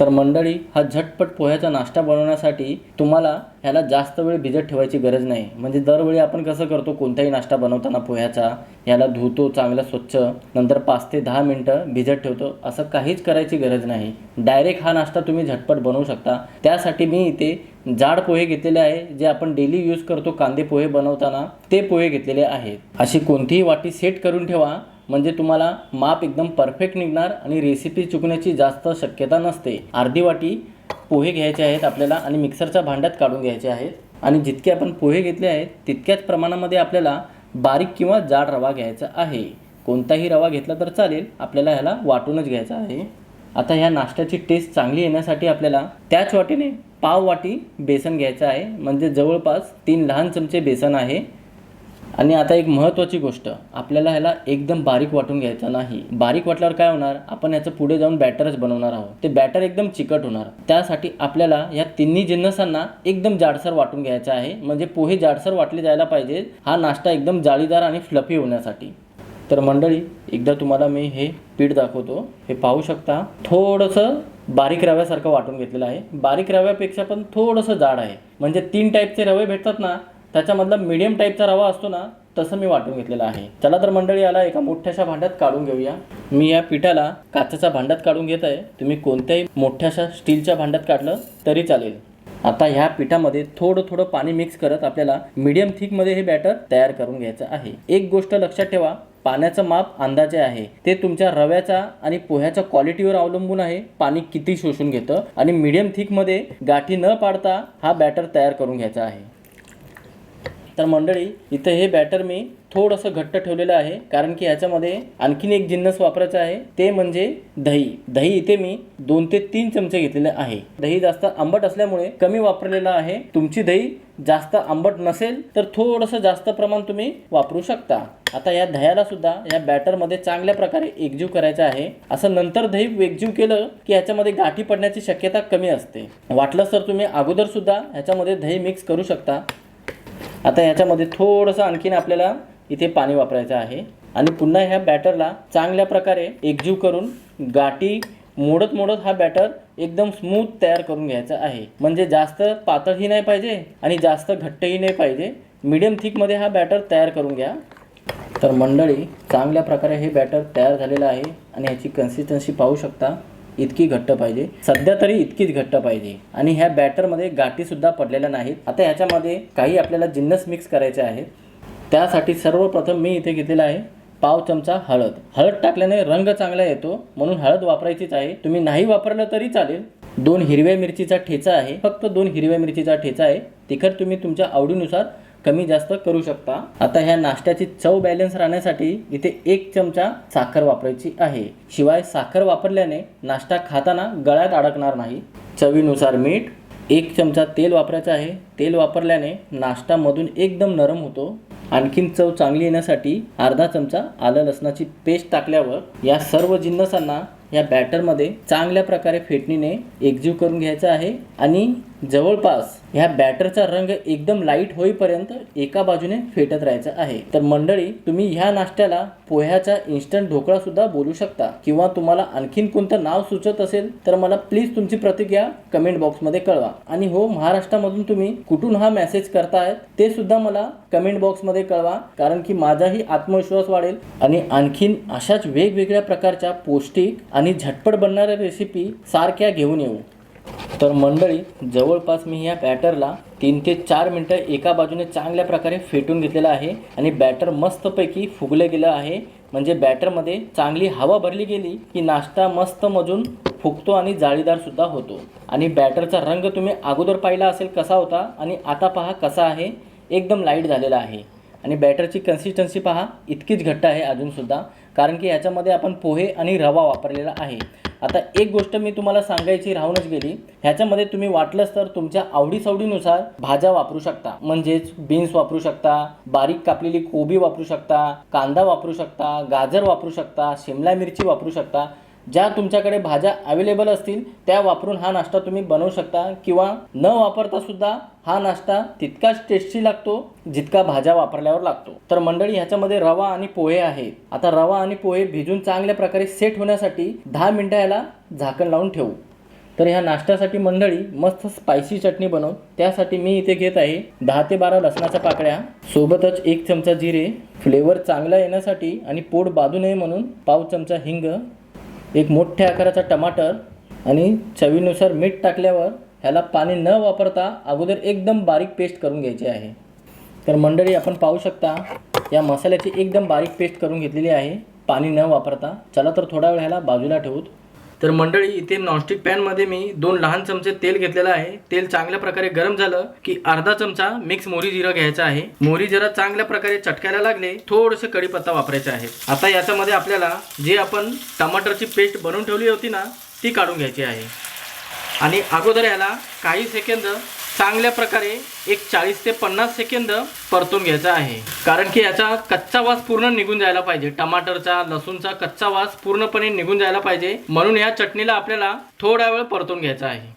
तर मंडळी हा झटपट पोह्याचा नाश्ता बनवण्यासाठी तुम्हाला ह्याला जास्त वेळ भिजत ठेवायची गरज नाही. म्हणजे दरवेळी आपण कसं करतो कोणताही नाश्ता बनवताना पोह्याचा ह्याला धुतो चांगला स्वच्छ नंतर पाच ते दहा मिनटं भिजत ठेवतो असं काहीच करायची गरज नाही. डायरेक्ट हा नाश्ता तुम्ही झटपट बनवू शकता. त्यासाठी मी इथे जाड पोहे घेतलेले आहे जे आपण डेली यूज करतो कांदे पोहे बनवताना. ते पोहे घेतलेले आहेत. अशी कोणतीही वाटी सेट करून ठेवा. म्हणजे तुम्हाला माप एकदम परफेक्ट निघणार आणि रेसिपी चुकण्याची जास्त शक्यता नसते. अर्धी वाटी पोहे घ्यायचे आहेत आपल्याला आणि मिक्सरच्या भांड्यात काढून घ्यायचे आहेत. आणि जितके आपण पोहे घेतले आहेत तितक्याच प्रमाणामध्ये आपल्याला बारीक किंवा जाड रवा घ्यायचा आहे. कोणताही रवा घेतला तर चालेल आपल्याला ह्याला वाटूनच घ्यायचा आहे. आता ह्या नाश्त्याची टेस्ट चांगली येण्यासाठी आपल्याला त्याच वाटीने पाव वाटी बेसन घ्यायचं आहे. म्हणजे जवळपास तीन लहान चमचे बेसन आहे. आणि आता एक महत्त्वाची गोष्ट आपल्याला ह्याला एकदम बारीक वाटून घ्यायचं नाही. बारीक वाटल्यावर काय होणार? आपण याचं पुढे जाऊन बॅटरच बनवणार आहोत. ते बॅटर एकदम चिकट होणार. त्यासाठी आपल्याला या तिन्ही जिन्नसांना एकदम जाडसर वाटून घ्यायचं आहे. म्हणजे पोहे जाडसर वाटले जायला पाहिजे. हा नाश्ता एकदम जाळीदार आणि फ्लफी होण्यासाठी. तर मंडळी एकदा तुम्हाला मी हे पीठ दाखवतो. हे पाहू शकता थोडंसं बारीक रव्यासारखं वाटून घेतलेलं आहे. बारीक रव्यापेक्षा पण थोडंसं जाड आहे. म्हणजे तीन टाईपचे रवे भेटतात ना त्याच्यामधला मीडियम टाईपचा रवा असतो ना तसं मी वाटून घेतलेलं आहे. चला तर मंडळी याला एका मोठ्याशा भांड्यात काढून घेऊया. मी या पिठाला काचेच्या भांड्यात काढून घेत आहे. तुम्ही कोणत्याही मोठ्याशा स्टीलच्या भांड्यात काढलं तरी चालेल. आता ह्या पिठामध्ये थोडं थोडं पाणी मिक्स करत आपल्याला मीडियम थिकमध्ये हे बॅटर तयार करून घ्यायचं आहे. एक गोष्ट लक्षात ठेवा पाण्याचं माप अंदाजे आहे. ते तुमच्या रव्याचा आणि पोह्याच्या क्वालिटीवर अवलंबून आहे. पाणी किती शोषून घेतं आणि मीडियम थिकमध्ये गाठी न पाडता हा बॅटर तयार करून घ्यायचा आहे. तर मंडळी इथं हे बॅटर मी थोडंसं घट्ट ठेवलेलं आहे कारण की ह्याच्यामध्ये आणखीन एक जिन्नस वापरायचं आहे ते म्हणजे दही. दही इथे मी दोन ते तीन चमचे घेतलेले आहे. दही जास्त आंबट असल्यामुळे कमी वापरलेलं आहे. तुमची दही जास्त आंबट नसेल तर थोडंसं जास्त प्रमाण तुम्ही वापरू शकता. आता या दह्याला सुद्धा या बॅटरमध्ये चांगल्या प्रकारे एकजीव करायचं आहे. असं नंतर दही एकजीव केलं की ह्याच्यामध्ये गाठी पडण्याची शक्यता कमी असते. वाटलंच तर तुम्ही अगोदर सुद्धा ह्याच्यामध्ये दही मिक्स करू शकता. आता याच्यामध्ये थोडंसं आणखीन आपल्याला इथे पाणी वापरायचं आहे. आणि पुन्हा ह्या बॅटरला चांगल्या प्रकारे एकजीव करून गाठी मोडत मोडत हा बॅटर एकदम स्मूथ तयार करून घ्यायचा आहे. म्हणजे जास्त पातळही नाही पाहिजे आणि जास्त घट्टही नाही पाहिजे. मीडियम थिकमध्ये हा बॅटर तयार करून घ्या. तर मंडळी चांगल्या प्रकारे हे बॅटर तयार झालेलं आहे आणि ह्याची कन्सिस्टन्सी पाहू शकता. इतकी घट्ट पाहिजे. सध्या तरी इतकीच घट्ट पाहिजे. आणि ह्या बॅटरमध्ये गाठीसुद्धा पडलेल्या नाहीत. आता ह्याच्यामध्ये काही आपल्याला जिन्नस मिक्स करायचे आहेत. त्यासाठी सर्वप्रथम मी इथे घेतलेला आहे पाव चमचा हळद. हळद टाकल्याने रंग चांगला येतो. म्हणून हळद वापरायचीच आहे. तुम्ही नाही वापरलं तरी चालेल. दोन हिरव्या मिरचीचा ठेचा आहे. फक्त दोन हिरव्या मिरचीचा ठेचा आहे. तिखट तुम्ही तुमच्या आवडीनुसार कमी जास्त करू शकता. आता ह्या नाश्त्याची चव बॅलन्स राहण्यासाठी इथे एक चमचा साखर वापरायची आहे. शिवाय साखर वापरल्याने नाश्ता खाताना गळ्यात अडकणार नाही. चवीनुसार मीठ एक चमचा तेल वापरायचं आहे. तेल वापरल्याने नाश्त्यामधून एकदम नरम होतो. आणखीन चव चांगली येण्यासाठी अर्धा चमचा आलं लसणाची पेस्ट टाकल्यावर या सर्व जिन्नसांना या बॅटरमध्ये चांगल्या प्रकारे फेटणीने एकजीव करून घ्यायचं आहे आणि जवळपास ह्या बॅटरचा रंग एकदम लाइट होईपर्यंत एका बाजूने फेटत राहायचा आहे. तर मंडळी तुम्ही ह्या नाश्त्याला पोह्याचा इन्स्टंट ढोकळा सुद्धा बोलू शकता किंवा तुम्हाला आणखीन कोणतं नाव सुचत असेल तर मला प्लीज तुमची प्रतिक्रिया कमेंट बॉक्समध्ये कळवा. आणि हो महाराष्ट्रामधून तुम्ही कुठून हा मेसेज करतायत ते सुद्धा मला कमेंट बॉक्समध्ये कळवा कारण की माझाही आत्मविश्वास वाढेल आणि आणखीन अशाच वेगवेगळ्या प्रकारच्या पौष्टिक आणि झटपट बनणाऱ्या रेसिपी सारख्या घेऊन येऊ. तर मंडळी जवळपास मी ह्या बॅटरला तीन ते चार मिनटं एका बाजूने चांगल्या प्रकारे फेटून घेतलेलं आहे आणि बॅटर मस्तपैकी फुगलं गेलं आहे. म्हणजे बॅटरमध्ये चांगली हवा भरली गेली की नाश्ता मस्त मजून फुगतो आणि जाळीदारसुद्धा होतो. आणि बॅटरचा रंग तुम्ही अगोदर पाहिला असेल कसा होता आणि आता पहा कसा आहे. एकदम लाइट झालेला आहे. आणि बॅटरची कन्सिस्टन्सी पहा इतकीच घट्ट आहे अजूनसुद्धा कारण की ह्याच्यामध्ये आपण पोहे आणि रवा वापरलेला आहे. आता एक गोष्ट मी तुम्हाला सांगायची राहूनच गेली. ह्याच्यामध्ये तुम्ही वाटलंच तर तुमच्या आवडीसवडीनुसार भाज्या वापरू शकता. म्हणजेच बीन्स वापरू शकता बारीक कापलेली कोबी वापरू शकता कांदा वापरू शकता गाजर वापरू शकता शिमला मिरची वापरू शकता. ज्या तुमच्याकडे भाज्या अवेलेबल असतील त्या वापरून हा नाश्ता तुम्ही बनवू शकता किंवा न वापरता सुद्धा हा नाश्ता तितकाच टेस्टी लागतो जितका भाज्या वापरल्यावर लागतो. तर मंडळी ह्याच्यामध्ये रवा आणि पोहे आहेत. आता रवा आणि पोहे भिजून चांगल्या प्रकारे सेट होण्यासाठी दहा मिनटं याला झाकण लावून ठेवू. तर ह्या नाश्त्यासाठी मंडळी मस्त स्पायसी चटणी बनव. त्यासाठी मी इथे घेत आहे दहा ते बारा लसणाच्या पाकळ्या. सोबतच एक चमचा जिरे. फ्लेवर चांगला येण्यासाठी आणि पोट बाजू नये म्हणून पाव चमचा हिंग. एक मोठ्या आकाराचा टमाटर आणि चवीनुसार मीठ टाकल्यावर ह्याला पाणी न वापरता अगोदर एकदम बारीक पेस्ट करून घ्यायची आहे. तर मंडळी आपण पाहू शकता या मसाल्याची एकदम बारीक पेस्ट करून घेतलेली आहे. पाणी न वापरता. चला तर थोडा वेळ ह्याला बाजूला ठेवूत. तर मंडळी इथे नॉनस्टिक पॅनमध्ये मी दोन लहान चमचे तेल घेतलेलं आहे. तेल चांगल्या प्रकारे गरम झालं की अर्धा चमचा मिक्स मोरी जिरं घ्यायचा आहे. मोरी जिरा चांगल्या प्रकारे चटकायला लागले थोडंसं कढीपत्ता वापरायचा आहे. आता याच्यामध्ये आपल्याला जे आपण टमाटरची पेस्ट बनवून ठेवली होती ना ती काढून घ्यायची आहे. आणि अगोदर याला काही सेकंद चांगल्या प्रकारे एक चाळीस ते पन्नास सेकंद परतून घ्यायचा आहे. कारण की याचा कच्चा वास पूर्ण निघून जायला पाहिजे. टमाटरचा लसूणचा कच्चा वास पूर्णपणे निघून जायला पाहिजे. म्हणून या चटणीला आपल्याला थोडा वेळ परतून घ्यायचा आहे.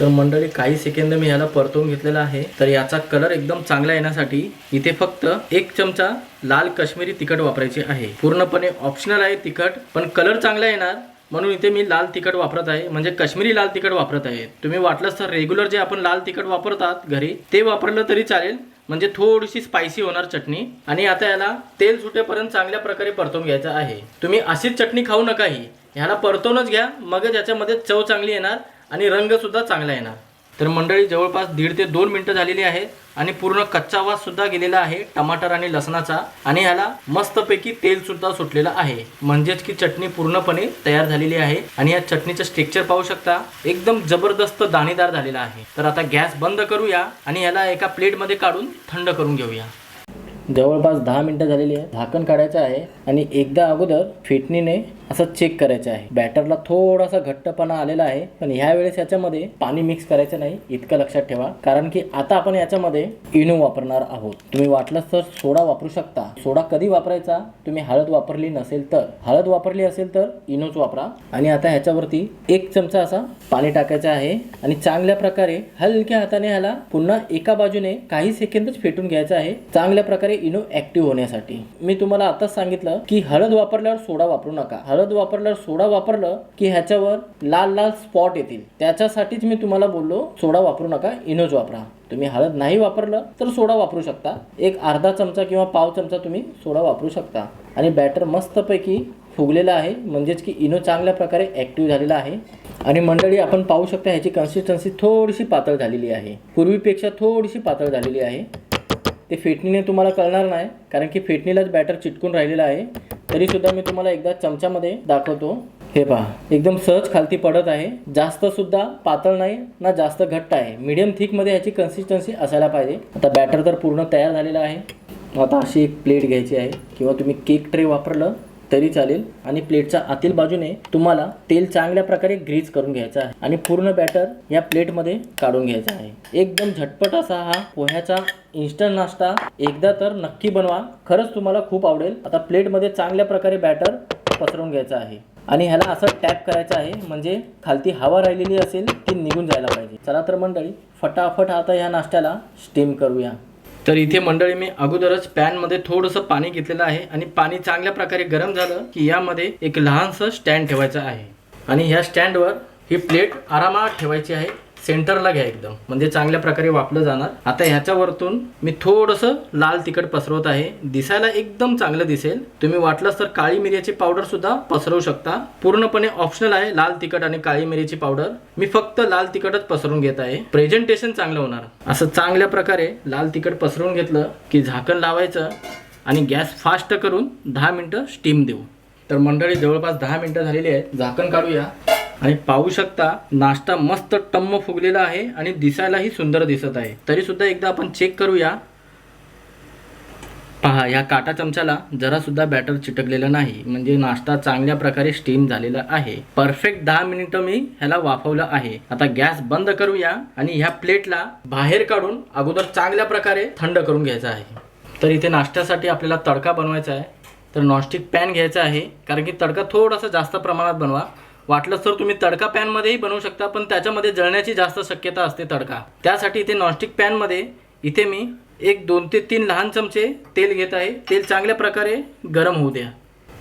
तर मंडळी काही सेकंद मी ह्याला परतून घेतलेला आहे. तर याचा कलर एकदम चांगला येण्यासाठी इथे फक्त एक चमचा लाल काश्मीरी तिखट वापरायचे आहे. पूर्णपणे ऑप्शनल आहे तिखट पण कलर चांगला येणार. म्हणून इथे मी लाल तिखट वापरत आहे. म्हणजे काश्मीरी लाल तिखट वापरत आहे. तुम्ही वाटलंच तर रेग्युलर जे आपण लाल तिखट वापरतात घरी ते वापरलं तरी चालेल. म्हणजे थोडीशी स्पायसी होणार चटणी. आणि आता याला तेल सुटेपर्यंत चांगल्या प्रकारे परतून घ्यायचं आहे. तुम्ही अशीच चटणी खाऊ नका ही ह्याला परतवूनच घ्या. मगच याच्यामध्ये चव चांगली येणार आणि रंगसुद्धा चांगला येणार. तर मंडळी जवळपास दीड ते दोन मिनटं झालेली आहे आणि पूर्ण कच्चा वास सुद्धा गेलेला आहे टमाटर आणि लसणाचा आणि ह्याला मस्तपैकी तेल सुद्धा सुटलेलं आहे. म्हणजेच की चटणी पूर्णपणे तयार झालेली आहे आणि या चटणीचं स्ट्रेक्चर पाहू शकता एकदम जबरदस्त दाणेदार झालेला आहे. तर आता गॅस बंद करूया आणि ह्याला एका प्लेटमध्ये काढून थंड करून घेऊया. जवळपास दहा मिनटं झालेली आहे झाकण काढायचं आहे आणि एकदा अगोदर फेटणीने असं चेक करायचं आहे. बॅटरला थोडासा घट्टपणा आलेला आहे पण ह्या वेळेस याच्यामध्ये पाणी मिक्स करायचं नाही इतकं लक्षात ठेवा. कारण की आता आपण याच्यामध्ये इनो वापरणार आहोत. तुम्ही वाटलंच तर सोडा वापरू शकता. सोडा कधी वापरायचा? तुम्ही हळद वापरली नसेल तर. हळद वापरली असेल तर इनोच वापरा. आणि आता ह्याच्यावरती एक चमचा असा पाणी टाकायचं आहे. आणि चांगल्या प्रकारे हलक्या हाताने ह्याला पुन्हा एका बाजूने काही सेकंदच फेटून घ्यायचं आहे. चांगल्या प्रकारे इनो ऍक्टिव्ह होण्यासाठी. मी तुम्हाला आताच सांगितलं की हळद वापरल्यावर सोडा वापरू नका. हळद हळद वापरलं सोडा वापरलं की ह्याच्यावर लाल लाल स्पॉट येतील. त्याच्यासाठीच मी तुम्हाला बोललो सोडा वापरू नका इनोज वापरा. तुम्ही हळद नाही वापरलं तर सोडा वापरू शकता. एक अर्धा चमचा किंवा पाव चमचा तुम्ही सोडा वापरू शकता. आणि बॅटर मस्तपैकी फुगलेला आहे म्हणजेच की इनो चांगल्या प्रकारे ॲक्टिव्ह झालेला आहे. आणि मंडळी आपण पाहू शकता ह्याची कन्सिस्टन्सी थोडीशी पातळ झालेली आहे. पूर्वीपेक्षा थोडीशी पातळ झालेली आहे. ते फेटणीने तुम्हाला कळणार नाही कारण की फेटणीलाच बॅटर चिटकून राहिलेलं आहे. तरीसुद्धा मी तुम्हाला एकदा चमच्यामध्ये दाखवतो. हे पहा. एकदम सहज खालती पडत आहे. जास्त सुद्धा पातळ नाही ना जास्त घट्ट आहे. मीडियम थिकमध्ये ह्याची कन्सिस्टन्सी असायला पाहिजे. आता बॅटर तर पूर्ण तयार झालेलं आहे. आता अशी एक प्लेट घ्यायची आहे. किंवा तुम्ही केक ट्रे वापरलं तरी चालेल. आणि प्लेटच्या आतील बाजूने तुम्हाला तेल चांगल्या प्रकारे ग्रीज करून घ्यायचं आहे. आणि पूर्ण बॅटर या प्लेटमध्ये काढून घ्यायचा आहे. एकदम झटपट असा हा पोह्याचा इन्स्टंट नाश्ता एकदा तर नक्की बनवा. खरंच तुम्हाला खूप आवडेल. आता प्लेटमध्ये चांगल्या प्रकारे बॅटर पसरवून घ्यायचं आहे. आणि ह्याला असं टॅप करायचं आहे म्हणजे खालती हवा राहिलेली असेल ती निघून जायला पाहिजे. चला तर मंडळी फटाफट आता ह्या नाश्त्याला स्टीम करूया. तर इथे मंडळी मी अगोदरच पॅनमध्ये थोडंसं पाणी घेतलेलं आहे आणि पाणी चांगल्या प्रकारे गरम झालं की यामध्ये एक लहानसं स्टँड ठेवायचं आहे. आणि ह्या स्टँडवर ही प्लेट आरामात ठेवायची आहे. सेंटरला घ्या एकदम. म्हणजे चांगल्या प्रकारे वापलं जाणार. आता ह्याच्यावरतून मी थोडंसं लाल तिखट पसरवत आहे. दिसायला एकदम चांगलं दिसेल. तुम्ही वाटलंच तर काळी मिऱ्याची पावडर सुद्धा पसरवू शकता. पूर्णपणे ऑप्शनल आहे लाल तिखट आणि काळी मिरीची पावडर मी फक्त लाल तिखटच पसरून घेत आहे. प्रेझेंटेशन चांगलं होणार. असं चांगल्या प्रकारे लाल तिखट पसरून घेतलं की झाकण लावायचं आणि गॅस फास्ट करून दहा मिनटं स्टीम देऊ. तर मंडळी जवळपास दहा मिनटं झालेली आहेत. झाकण काढूया. आणि पाहू शकता नाश्ता मस्त टम्म फुगलेला आहे आणि दिसायलाही सुंदर दिसत आहे. तरी सुद्धा एकदा आपण चेक करूया. पहा या काटा चमच्याला जरा सुद्धा बॅटर चिटकलेलं नाही. म्हणजे नाश्ता चांगल्या प्रकारे स्टीम झालेला आहे. परफेक्ट दहा मिनिटं मी ह्याला वाफवलं आहे. आता गॅस बंद करूया आणि ह्या प्लेटला बाहेर काढून अगोदर चांगल्या प्रकारे थंड करून घ्यायचा आहे. तर इथे नाश्त्यासाठी आपल्याला तडका बनवायचा आहे. तर नॉनस्टिक पॅन घ्यायचा आहे. कारण की तडका थोडासा जास्त प्रमाणात बनवा. वाटलंच तर तुम्ही तडका पॅनमध्येही बनवू शकता पण त्याच्यामध्ये जळण्याची जास्त शक्यता असते तडका. त्यासाठी इथे नॉनस्टिक पॅनमध्ये इथे मी एक दोन ते तीन लहान चमचे तेल घेत आहे. तेल चांगल्या प्रकारे गरम होऊ द्या.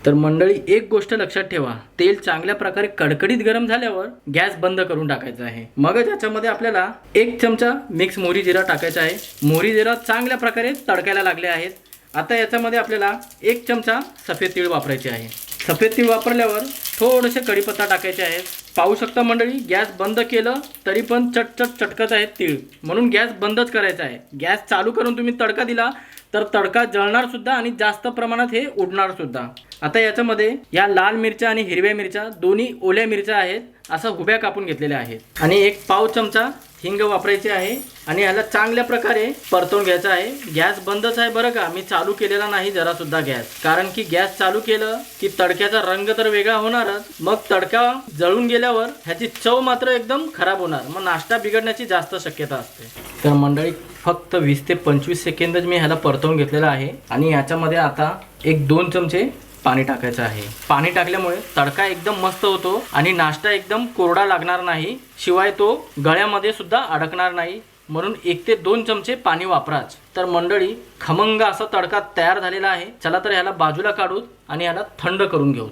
तर मंडळी एक गोष्ट लक्षात ठेवा. तेल चांगल्या प्रकारे कडकडीत गरम झाल्यावर गॅस बंद करून टाकायचा आहे. मग याच्यामध्ये आपल्याला एक चमचा मिक्स मोहरी जिरा टाकायचा आहे. मोहरी जिरा चांगल्या प्रकारे तडकायला लागले आहेत. आता याच्यामध्ये आपल्याला एक चमचा सफेद तीळ वापरायचे आहे. सफेद तीळ वापरल्यावर थोडेसे कढीपत्ता टाकायचे आहेत. पाहू शकता मंडळी गॅस बंद केलं तरी पण चटचट चटकत आहेत तीळ. म्हणून गॅस बंदच करायचा आहे. गॅस चालू करून तुम्ही तडका दिला तर तडका जळणारसुद्धा आणि जास्त प्रमाणात हे उडणारसुद्धा आता याच्यामध्ये या लाल मिरच्या आणि हिरव्या मिरच्या दोन्ही ओल्या मिरच्या आहेत असं हुब्या कापून घेतलेल्या आहेत. आणि एक पाव चमचा हिंग वापरायची आहे आणि याला चांगल्या प्रकारे परतवून घ्यायचं आहे. गॅस बंदच आहे बरं का? मी चालू केलेला नाही जरा सुद्धा गॅस. कारण की गॅस चालू केलं की तडक्याचा रंग तर वेगळा होणारच. मग तडका जळून गेल्यावर ह्याची चव मात्र एकदम खराब होणार. मग नाश्ता बिघडण्याची जास्त शक्यता असते. तर मंडळी फक्त वीस ते पंचवीस सेकंदच मी ह्याला परतवून घेतलेला आहे. आणि याच्यामध्ये आता एक दोन चमचे पाणी टाकायचं आहे. पाणी टाकल्यामुळे तडका एकदम मस्त होतो आणि नाश्ता एकदम कोरडा लागणार नाही. शिवाय तो गळ्यामध्ये सुद्धा अडकणार नाही. म्हणून एक ते दोन चमचे पाणी वापराच. तर मंडळी खमंग असा तडका तयार झालेला आहे. चला तर ह्याला बाजूला काढूत आणि ह्याला थंड करून घेऊ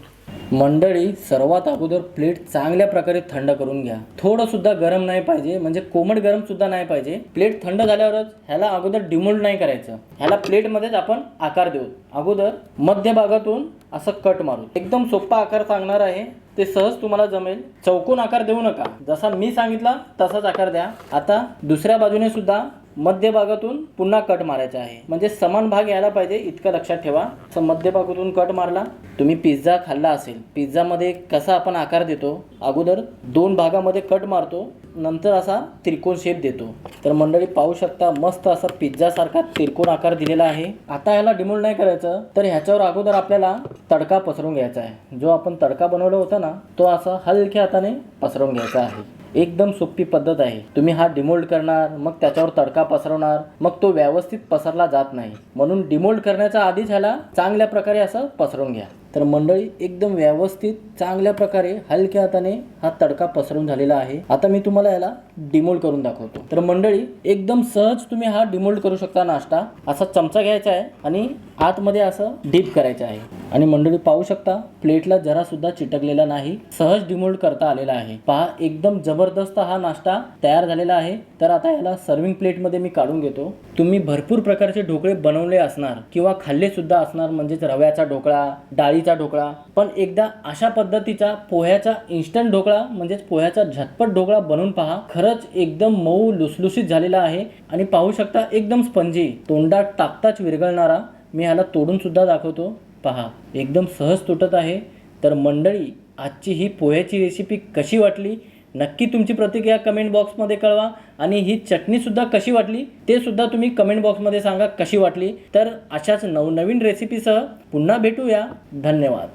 मंडळी सर्वात अगोदर प्लेट चांगल्या प्रकारे थंड करून घ्या. थोडं सुद्धा गरम नाही पाहिजे म्हणजे कोमट गरम सुद्धा नाही पाहिजे. प्लेट थंड झाल्यावरच ह्याला अगोदर डिमोल्ड नाही करायचं. ह्याला प्लेटमध्येच आपण आकार देऊ. अगोदर मध्य भागातून असं कट मारू. एकदम सोपा आकार सांगणार आहे. ते सहज तुम्हाला जमेल. चौकोन आकार देऊ नका. जसा मी सांगितला तसाच आकार द्या. आता दुसऱ्या बाजूने सुद्धा मध्य भागातून पुन्हा कट मारायचा आहे. म्हणजे समान भाग यायला पाहिजे इतकं लक्षात ठेवा. असं मध्य भागातून कट मारला तुम्ही पिझ्झा खाल्ला असेल. पिझ्झामध्ये कसा आपण आकार देतो? अगोदर दोन भागामध्ये कट मारतो. नंतर असा त्रिकोण शेप देतो. तर मंडळी पाहू शकता मस्त असा पिझ्झासारखा त्रिकोण आकार दिलेला आहे. आता ह्याला डिमोल्ड नाही करायचं तर ह्याच्यावर अगोदर आपल्याला तडका पसरून घ्यायचा आहे. जो आपण तडका बनवला होता ना तो असा हलक्या हाताने पसरवून घ्यायचा आहे. एकदम सोपी पद्धत आहे. तुम्ही हा डिमोल्ड करणार मग त्याच्यावर तडका पसरवणार मग तो व्यवस्थित पसरला जात नाही. म्हणून डिमोल्ड करण्याच्या आधीच ह्याला चांगल्या प्रकारे असं पसरवून घ्या. तर मंडळी एकदम व्यवस्थित चांगल्या प्रकारे हलक्या हाताने हा तडका पसरून झालेला आहे. आता मी तुम्हाला याला डिमोल्ड करून दाखवतो. तर मंडळी एकदम सहज तुम्ही हा डिमोल्ड करू शकता नाश्ता. असा चमचा घ्यायचा आहे आणि आतमध्ये असं डीप करायचं आहे. आणि मंडळी पाहू शकता प्लेटला जरा सुद्धा चिटकलेला नाही सहज डिमोल्ड करता आलेला आहे. पहा एकदम जबरदस्त हा नाश्ता तयार झालेला आहे. तर आता याला सर्विंग प्लेटमध्ये मी काढून घेतो. तुम्ही भरपूर प्रकारचे ढोकळे बनवले असणार किंवा खाल्ले सुद्धा असणार म्हणजेच रव्याचा ढोकळा डाळीचा ढोकळा पण एकदा अशा पद्धतीचा पोह्याचा इन्स्टंट ढोकळा म्हणजेच पोह्याचा झटपट ढोकळा बनवून पहा. खरंच एकदम मऊ लुसलुसीत झालेला आहे. आणि पाहू शकता एकदम स्पंजी तोंडात टाकताच विरघळणारा मी ह्याला तोडून सुद्धा दाखवतो. पहा एकदम सहज तुटत आहे. तर मंडळी आजची ही पोह्याची रेसिपी कशी वाटली? नक्की तुमची प्रतिक्रिया कमेंट बॉक्समध्ये कळवा. आणि ही चटणीसुद्धा कशी वाटली? ते सुद्धा तुम्ही कमेंट बॉक्समध्ये सांगा कशी वाटली. तर अशाच नवनवीन रेसिपीसह पुन्हा भेटूया. धन्यवाद.